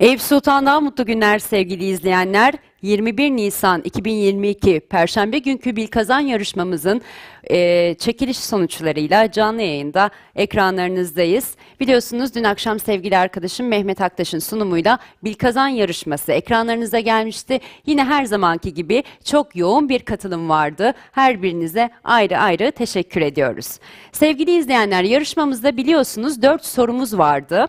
Eyüp Sultan'dan mutlu günler sevgili izleyenler. 21 Nisan 2022 Perşembe günkü Bilkazan yarışmamızın eee, çekiliş sonuçlarıyla canlı yayında ekranlarınızdayız. Biliyorsunuz dün akşam sevgili arkadaşım Mehmet Aktaş'ın sunumuyla Bilkazan yarışması ekranlarınıza gelmişti. Yine her zamanki gibi çok yoğun bir katılım vardı. Her birinize ayrı ayrı teşekkür ediyoruz. Sevgili izleyenler yarışmamızda biliyorsunuz 4 sorumuz vardı.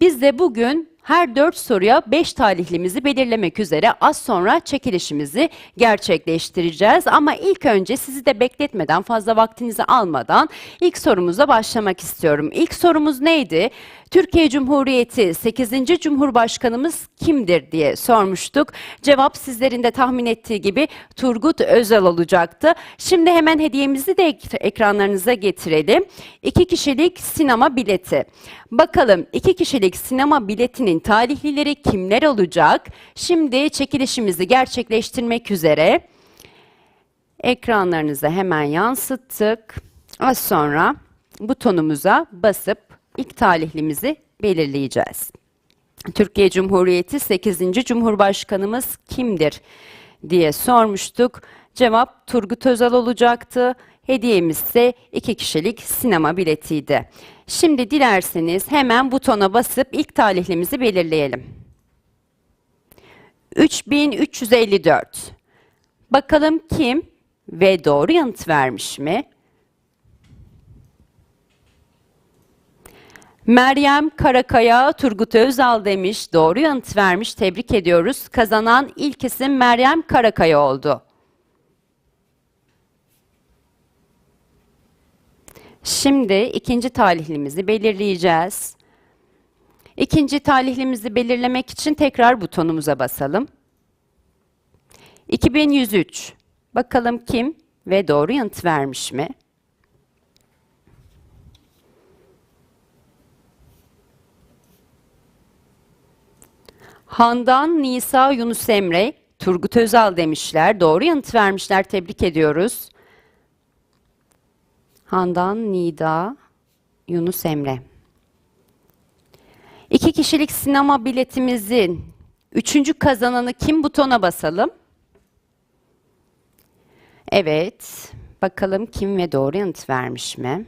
Biz de bugün her dört soruya 5 talihlimizi belirlemek üzere az sonra çekilişimizi gerçekleştireceğiz. Ama ilk önce sizi de bekletmeden fazla vaktinizi almadan ilk sorumuza başlamak istiyorum. İlk sorumuz neydi? Türkiye Cumhuriyeti 8. Cumhurbaşkanımız kimdir diye sormuştuk. Cevap sizlerin de tahmin ettiği gibi Turgut Özal olacaktı. Şimdi hemen hediyemizi de ek- ekranlarınıza getirelim. İki kişilik sinema bileti. Bakalım iki kişilik sinema biletinin talihlileri kimler olacak? Şimdi çekilişimizi gerçekleştirmek üzere ekranlarınıza hemen yansıttık. Az sonra butonumuza basıp ilk talihlimizi belirleyeceğiz. Türkiye Cumhuriyeti 8. Cumhurbaşkanımız kimdir diye sormuştuk. Cevap Turgut Özal olacaktı. Hediyemiz ise iki kişilik sinema biletiydi. Şimdi dilerseniz hemen butona basıp ilk talihlimizi belirleyelim. 3354. Bakalım kim ve doğru yanıt vermiş mi? Meryem Karakaya Turgut Özal demiş. Doğru yanıt vermiş. Tebrik ediyoruz. Kazanan ilk isim Meryem Karakaya oldu. Şimdi ikinci talihlimizi belirleyeceğiz. İkinci talihlimizi belirlemek için tekrar butonumuza basalım. 2103. Bakalım kim ve doğru yanıt vermiş mi? Handan Nisa Yunus Emre, Turgut Özal demişler. Doğru yanıt vermişler. Tebrik ediyoruz. Handan Nida Yunus Emre. İki kişilik sinema biletimizin üçüncü kazananı kim butona basalım? Evet. Bakalım kim ve doğru yanıt vermiş mi?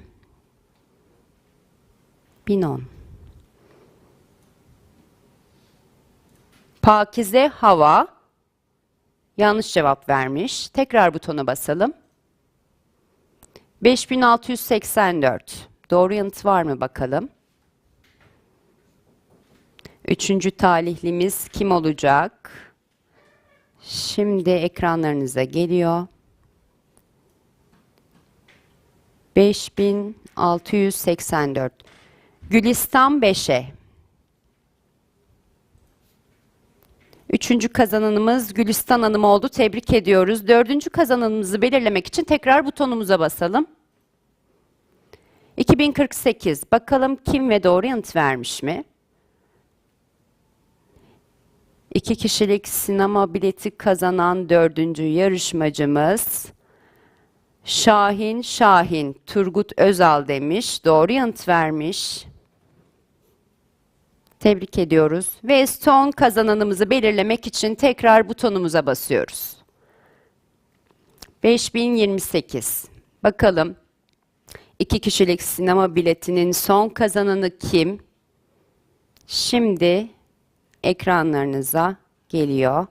Binon. Pakize Hava yanlış cevap vermiş. Tekrar butona basalım. 5684. Doğru yanıt var mı bakalım? Üçüncü talihlimiz kim olacak? Şimdi ekranlarınıza geliyor. 5684. Gülistan 5'e. Üçüncü kazananımız Gülistan Hanım oldu. Tebrik ediyoruz. Dördüncü kazananımızı belirlemek için tekrar butonumuza basalım. 2048. Bakalım kim ve doğru yanıt vermiş mi? İki kişilik sinema bileti kazanan dördüncü yarışmacımız Şahin Şahin Turgut Özal demiş. Doğru yanıt vermiş. Tebrik ediyoruz. Ve son kazananımızı belirlemek için tekrar butonumuza basıyoruz. 5028. Bakalım iki kişilik sinema biletinin son kazananı kim? Şimdi ekranlarınıza geliyor.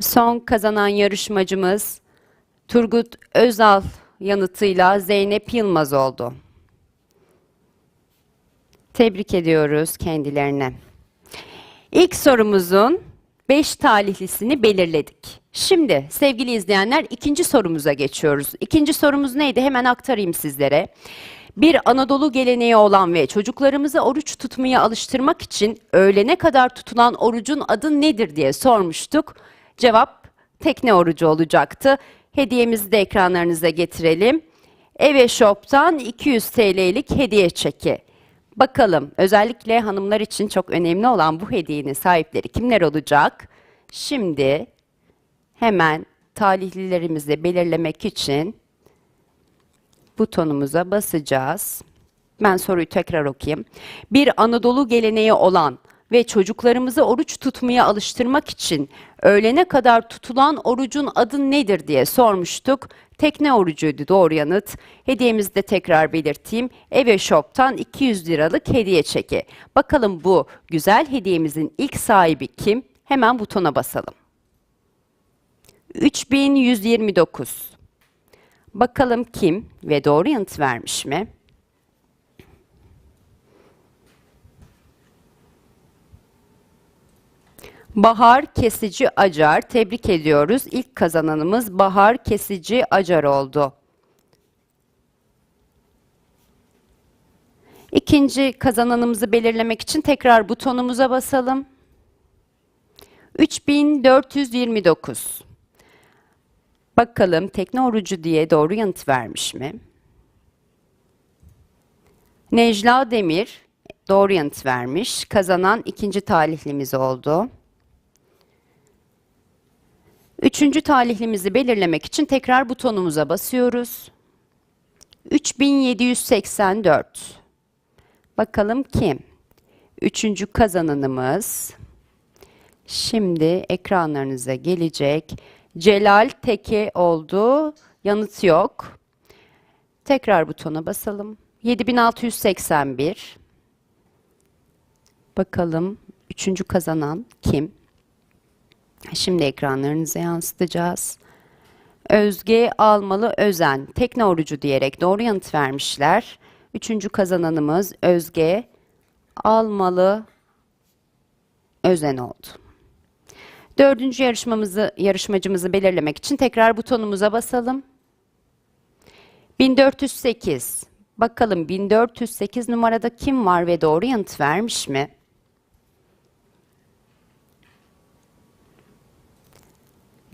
Son kazanan yarışmacımız Turgut Özal yanıtıyla Zeynep Yılmaz oldu. Tebrik ediyoruz kendilerine. İlk sorumuzun 5 talihlisini belirledik. Şimdi sevgili izleyenler ikinci sorumuza geçiyoruz. İkinci sorumuz neydi? Hemen aktarayım sizlere. Bir Anadolu geleneği olan ve çocuklarımızı oruç tutmaya alıştırmak için öğlene kadar tutulan orucun adı nedir diye sormuştuk. Cevap tekne orucu olacaktı. Hediyemizi de ekranlarınıza getirelim. Eve Shop'tan 200 TL'lik hediye çeki. Bakalım özellikle hanımlar için çok önemli olan bu hediyenin sahipleri kimler olacak? Şimdi hemen talihlilerimizi belirlemek için butonumuza basacağız. Ben soruyu tekrar okuyayım. Bir Anadolu geleneği olan ve çocuklarımızı oruç tutmaya alıştırmak için öğlene kadar tutulan orucun adı nedir diye sormuştuk. Tekne orucuydu doğru yanıt. Hediyemizi de tekrar belirteyim. Eve Shop'tan 200 liralık hediye çeki. Bakalım bu güzel hediyemizin ilk sahibi kim? Hemen butona basalım. 3129. Bakalım kim ve doğru yanıt vermiş mi? Bahar Kesici Acar. Tebrik ediyoruz. İlk kazananımız Bahar Kesici Acar oldu. İkinci kazananımızı belirlemek için tekrar butonumuza basalım. 3429. Bakalım tekne orucu diye doğru yanıt vermiş mi? Necla Demir doğru yanıt vermiş. Kazanan ikinci talihlimiz oldu. Üçüncü talihlimizi belirlemek için tekrar butonumuza basıyoruz. 3784. Bakalım kim? Üçüncü kazananımız. Şimdi ekranlarınıza gelecek. Celal Teke oldu. Yanıt yok. Tekrar butona basalım. 7681. Bakalım üçüncü kazanan kim? Şimdi ekranlarınıza yansıtacağız. Özge Almalı Özen, tekne orucu diyerek doğru yanıt vermişler. Üçüncü kazananımız Özge Almalı Özen oldu. Dördüncü yarışmamızı, yarışmacımızı belirlemek için tekrar butonumuza basalım. 1408. Bakalım 1408 numarada kim var ve doğru yanıt vermiş mi?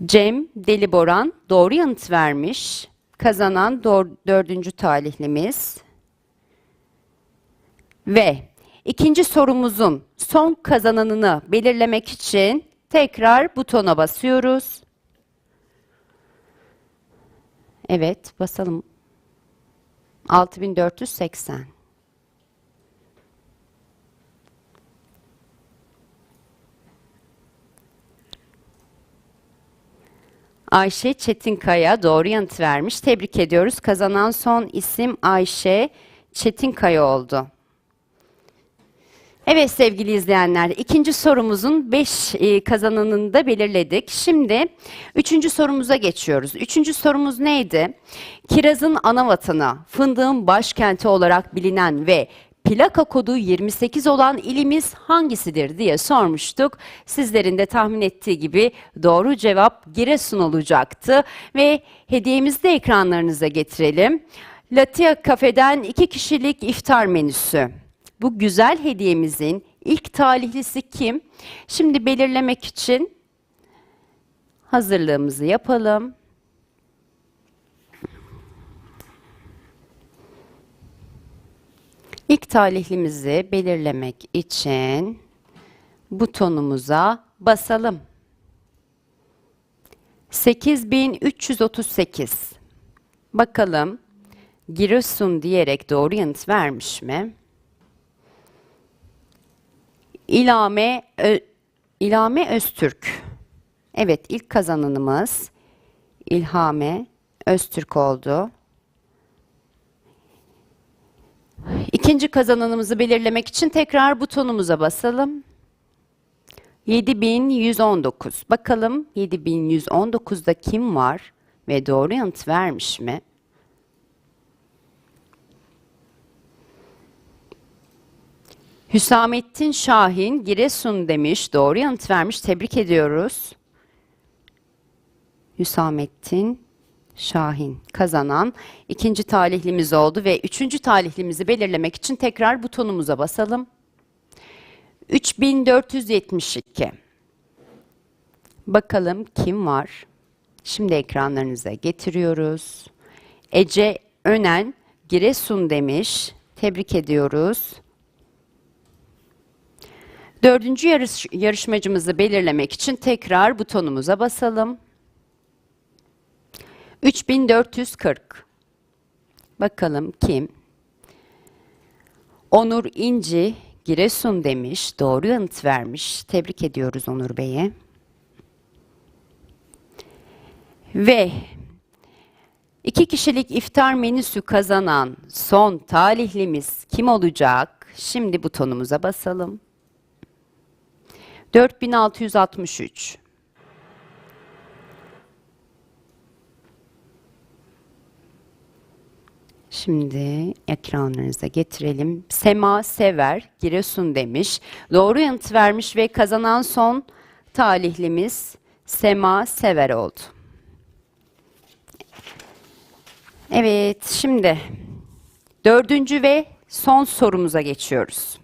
Cem Deliboran doğru yanıt vermiş. Kazanan dördüncü talihlimiz. Ve ikinci sorumuzun son kazananını belirlemek için tekrar butona basıyoruz. Evet, basalım. 6480. Ayşe Çetinkaya doğru yanıt vermiş. Tebrik ediyoruz. Kazanan son isim Ayşe Çetinkaya oldu. Evet sevgili izleyenler, ikinci sorumuzun 5 kazananını da belirledik. Şimdi üçüncü sorumuza geçiyoruz. Üçüncü sorumuz neydi? Kirazın ana vatanı, fındığın başkenti olarak bilinen ve plaka kodu 28 olan ilimiz hangisidir diye sormuştuk. Sizlerin de tahmin ettiği gibi doğru cevap Giresun olacaktı ve hediyemizi de ekranlarınıza getirelim. Latia Kafe'den iki kişilik iftar menüsü. Bu güzel hediyemizin ilk talihlisi kim? Şimdi belirlemek için hazırlığımızı yapalım. İlk talihlimizi belirlemek için butonumuza basalım. 8338. Bakalım Giresun diyerek doğru yanıt vermiş mi? İlame Ö İlame Öztürk. Evet ilk kazananımız İlhame Öztürk oldu. İkinci kazananımızı belirlemek için tekrar butonumuza basalım. 7119. Bakalım 7119'da kim var ve doğru yanıt vermiş mi? Hüsamettin Şahin Giresun demiş. Doğru yanıt vermiş. Tebrik ediyoruz. Hüsamettin Şahin kazanan ikinci talihlimiz oldu ve üçüncü talihlimizi belirlemek için tekrar butonumuza basalım. 3472. Bakalım kim var? Şimdi ekranlarınıza getiriyoruz. Ece Önen Giresun demiş. Tebrik ediyoruz. Dördüncü yarış, yarışmacımızı belirlemek için tekrar butonumuza basalım. 3440. Bakalım kim? Onur İnci Giresun demiş. Doğru yanıt vermiş. Tebrik ediyoruz Onur Bey'e. Ve iki kişilik iftar menüsü kazanan son talihlimiz kim olacak? Şimdi butonumuza basalım. 4663. Şimdi ekranlarınıza getirelim. Sema Sever Giresun demiş. Doğru yanıt vermiş ve kazanan son talihlimiz Sema Sever oldu. Evet, şimdi dördüncü ve son sorumuza geçiyoruz.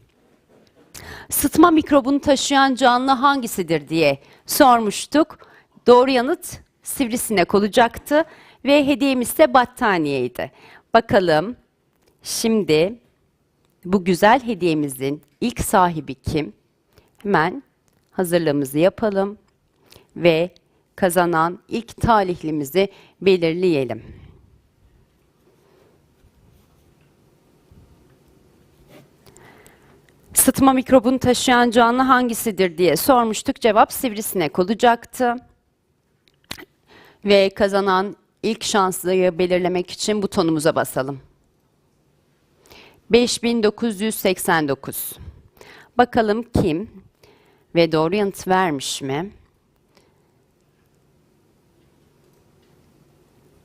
Sıtma mikrobunu taşıyan canlı hangisidir diye sormuştuk. Doğru yanıt sivrisinek olacaktı ve hediyemiz ise battaniyeydi. Bakalım şimdi bu güzel hediyemizin ilk sahibi kim? Hemen hazırlığımızı yapalım ve kazanan ilk talihlimizi belirleyelim. Sıtma mikrobunu taşıyan canlı hangisidir diye sormuştuk. Cevap sivrisinek olacaktı. Ve kazanan ilk şanslıyı belirlemek için butonumuza basalım. 5989. Bakalım kim ve doğru yanıt vermiş mi?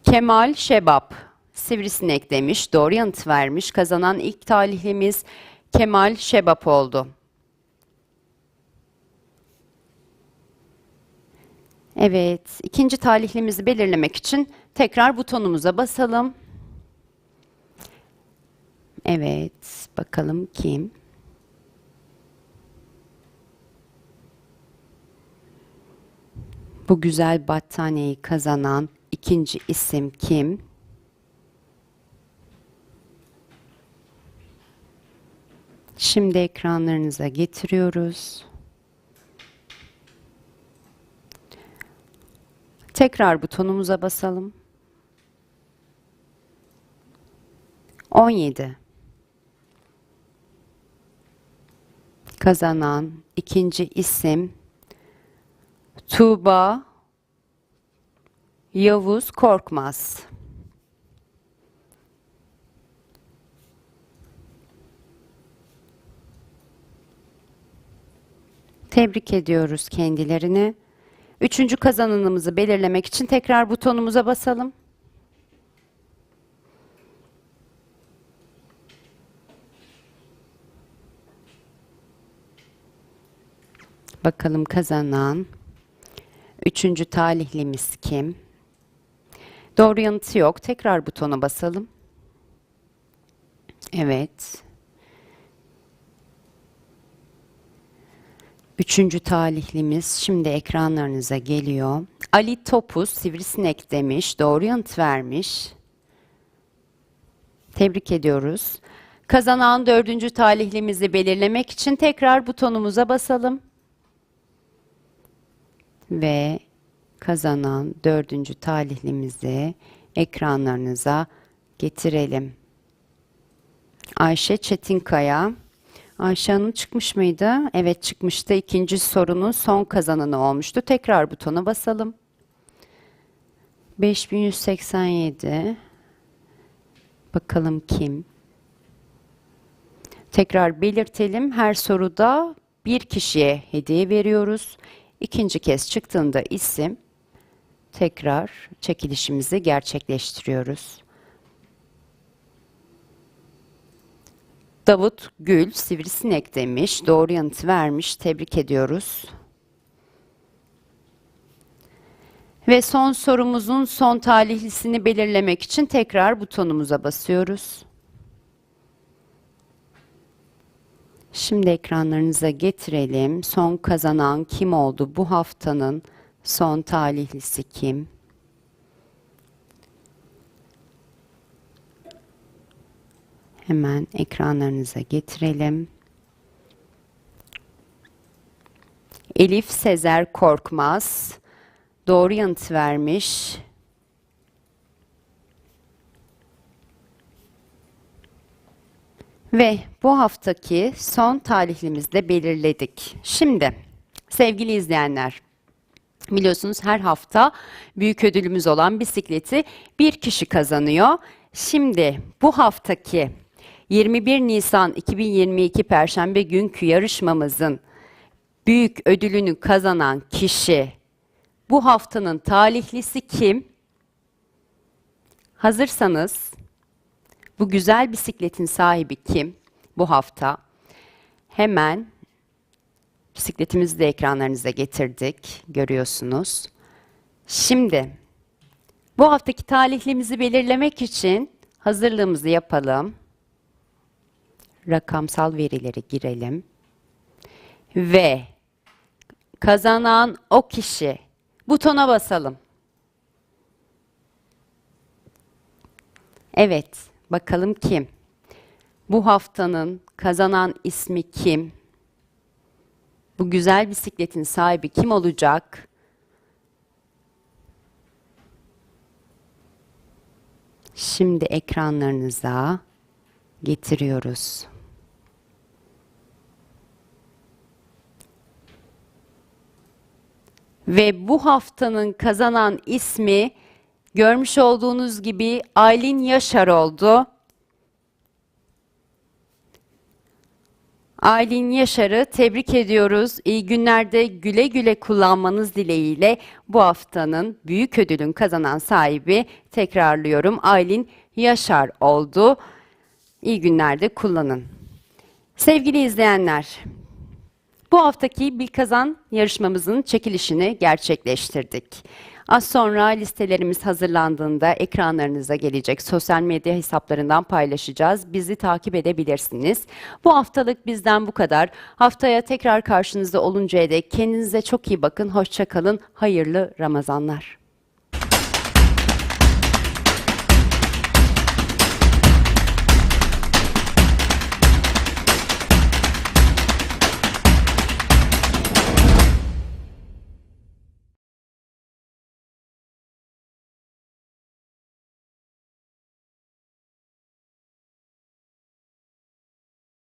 Kemal Şebap sivrisinek demiş. Doğru yanıt vermiş. Kazanan ilk talihlimiz Kemal Şebap oldu. Evet, ikinci talihlimizi belirlemek için tekrar butonumuza basalım. Evet, bakalım kim? Bu güzel battaniyeyi kazanan ikinci isim kim? Şimdi ekranlarınıza getiriyoruz. Tekrar butonumuza basalım. 17. Kazanan ikinci isim Tuğba Yavuz Korkmaz. Tebrik ediyoruz kendilerini. Üçüncü kazananımızı belirlemek için tekrar butonumuza basalım. Bakalım kazanan üçüncü talihlimiz kim? Doğru yanıtı yok. Tekrar butona basalım. Evet. Üçüncü talihlimiz şimdi ekranlarınıza geliyor. Ali Topuz sivrisinek demiş. Doğru yanıt vermiş. Tebrik ediyoruz. Kazanan dördüncü talihlimizi belirlemek için tekrar butonumuza basalım. Ve kazanan dördüncü talihlimizi ekranlarınıza getirelim. Ayşe Çetinkaya. Ayşe Hanım çıkmış mıydı? Evet çıkmıştı. İkinci sorunun son kazananı olmuştu. Tekrar butona basalım. 5187. Bakalım kim? Tekrar belirtelim. Her soruda bir kişiye hediye veriyoruz. İkinci kez çıktığında isim tekrar çekilişimizi gerçekleştiriyoruz. Davut Gül sivrisinek demiş. Doğru yanıt vermiş. Tebrik ediyoruz. Ve son sorumuzun son talihlisini belirlemek için tekrar butonumuza basıyoruz. Şimdi ekranlarınıza getirelim. Son kazanan kim oldu? Bu haftanın son talihlisi kim? Hemen ekranlarınıza getirelim. Elif Sezer Korkmaz doğru yanıt vermiş. Ve bu haftaki son talihlimizde de belirledik. Şimdi sevgili izleyenler, biliyorsunuz her hafta büyük ödülümüz olan bisikleti bir kişi kazanıyor. Şimdi bu haftaki 21 Nisan 2022 Perşembe günkü yarışmamızın büyük ödülünü kazanan kişi bu haftanın talihlisi kim? Hazırsanız bu güzel bisikletin sahibi kim bu hafta? Hemen bisikletimizi de ekranlarınıza getirdik. Görüyorsunuz. Şimdi bu haftaki talihlimizi belirlemek için hazırlığımızı yapalım. Rakamsal verileri girelim. Ve kazanan o kişi butona basalım. Evet, bakalım kim? Bu haftanın kazanan ismi kim? Bu güzel bisikletin sahibi kim olacak? Şimdi ekranlarınıza getiriyoruz. Ve bu haftanın kazanan ismi görmüş olduğunuz gibi Aylin Yaşar oldu. Aylin Yaşar'ı tebrik ediyoruz. İyi günlerde güle güle kullanmanız dileğiyle bu haftanın büyük ödülün kazanan sahibi tekrarlıyorum. Aylin Yaşar oldu. İyi günlerde kullanın. Sevgili izleyenler, bu haftaki Bil Kazan yarışmamızın çekilişini gerçekleştirdik. Az sonra listelerimiz hazırlandığında ekranlarınıza gelecek sosyal medya hesaplarından paylaşacağız. Bizi takip edebilirsiniz. Bu haftalık bizden bu kadar. Haftaya tekrar karşınızda oluncaya dek kendinize çok iyi bakın. Hoşça kalın. Hayırlı Ramazanlar.